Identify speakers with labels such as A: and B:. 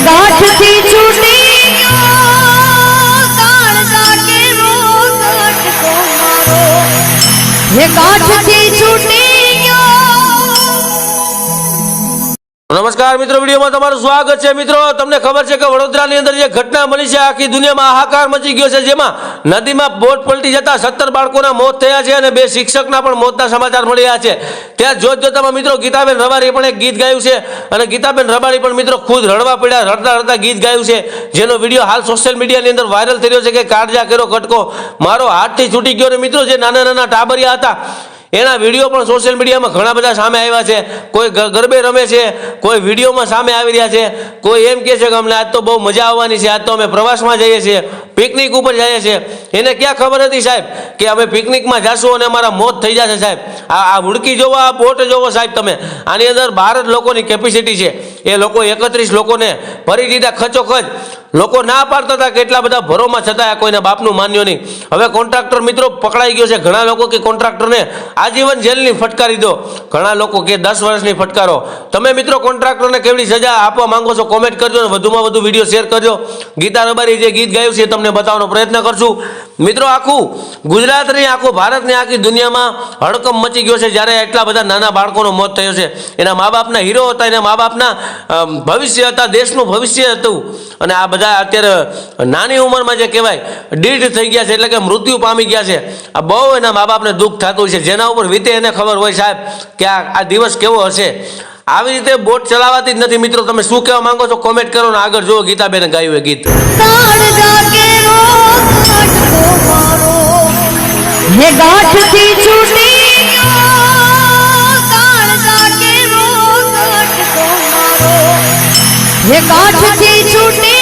A: ગાંઠથી છૂટી ગયો હે ગાંઠથી છૂટી
B: નમસ્કાર મિત્રો, વિડીયોમાં તમારું સ્વાગત છે. મિત્રો, તમને ખબર છે કે વડોદરાની અંદર જે ઘટના બની છે, આખી દુનિયામાં હાહાકાર મચી ગયો છે, જેમાં નદીમાં બોટ પલટી જતા સત્તર બાળકોના મોત થયા છે અને બે શિક્ષકના પણ મોતના સમાચાર મળી રહ્યા છે. ત્યાં જોત જોતામાં મિત્રો, ગીતાબેન રબારીએ પણ એક ગીત ગાયું છે અને ગીતાબેન રબારી પણ મિત્રો ખુદ રડવા પડ્યા, રડતા રડતા ગીત ગાયું છે. જેનો વીડિયો હાલ સોશિયલ મીડિયાની અંદર વાયરલ થઈ રહ્યો છે કે કાળજા કર્યો કટકો, મારો હાથથી છૂટી ગયો અને મિત્રો, જે નાના નાના ટાબરિયા હતા એના વીડિયો પણ સોશિયલ મીડિયામાં ઘણા બધા સામે આવ્યા છે. કોઈ ગરબે રમે છે, કોઈ વિડીયોમાં સામે આવી રહ્યા છે. કોઈ એમ કહે છે કે અમને આજ તો બહુ મજા આવવાની છે, આજ તો અમે પ્રવાસમાં જઈએ છીએ પિકનિક ઉપર જઈએ છીએ. એને ક્યાં ખબર હતી સાહેબ કે અમે પિકનિકમાં જશું અને અમારા મોત થઈ જશે સાહેબ? આ આ હુડકી જોવો, આ બોટ જોવો સાહેબ તમે. આની અંદર બાર જ લોકોની કેપેસિટી છે. એ લોકો એકત્રીસ લોકોને ભરી દીધા ખચોખચ. લોકો ના પાડતા હતા કે એટલા બધા ભરોમાં છતાં કોઈને બાપનું માન્યો નહીં. હવે કોન્ટ્રાક્ટર મિત્રો પકડાઈ ગયો છે. ઘણા લોકો કે કોન્ટ્રાક્ટરને આજીવન જેલની ફટકારી દો. ઘણા લોકો કે દસ વર્ષની ફટકારો. તમે મિત્રો કોન્ટ્રાક્ટરને કેવડી સજા આપવા માંગો છો કોમેન્ટ કરજો અને વધુમાં વધુ વીડિયો શેર કરજો. ગીતા રબારી જે ગીત ગાયું છે એ તમને બતાવવાનો પ્રયત્ન કરશું. મિત્રો આખું ગુજરાતની આખું ભારતની આખી દુનિયામાં હડકંપ મચી ગયો છે જ્યારે એટલા બધા નાના બાળકોનો મોત થયો છે. એના મા બાપના હીરો હતા, એના મા બાપના ભવિષ્ય હતા, દેશનું ભવિષ્ય હતું. અને આ બધા અત્યારે નાની ઉંમરમાં જે કહેવાય, દીઢ થઈ ગયા છે એટલે કે મૃત્યુ પામી ગયા છે. આ બહુ એના મા બાપને દુઃખ થતું છે. જેના ઉપર વીતે એને ખબર હોય સાહેબ કે આ આ દિવસ કેવો હશે. આવી રીતે બોટ ચલાવાતી જ નથી. મિત્રો, તમે શું કહેવા માંગો છો? કોમેન્ટ કરો ને આગળ જુઓ. ગીતાબેન ગાયું એ ગીત.
A: ગાંઠથી હે ગાંઠથી છૂટી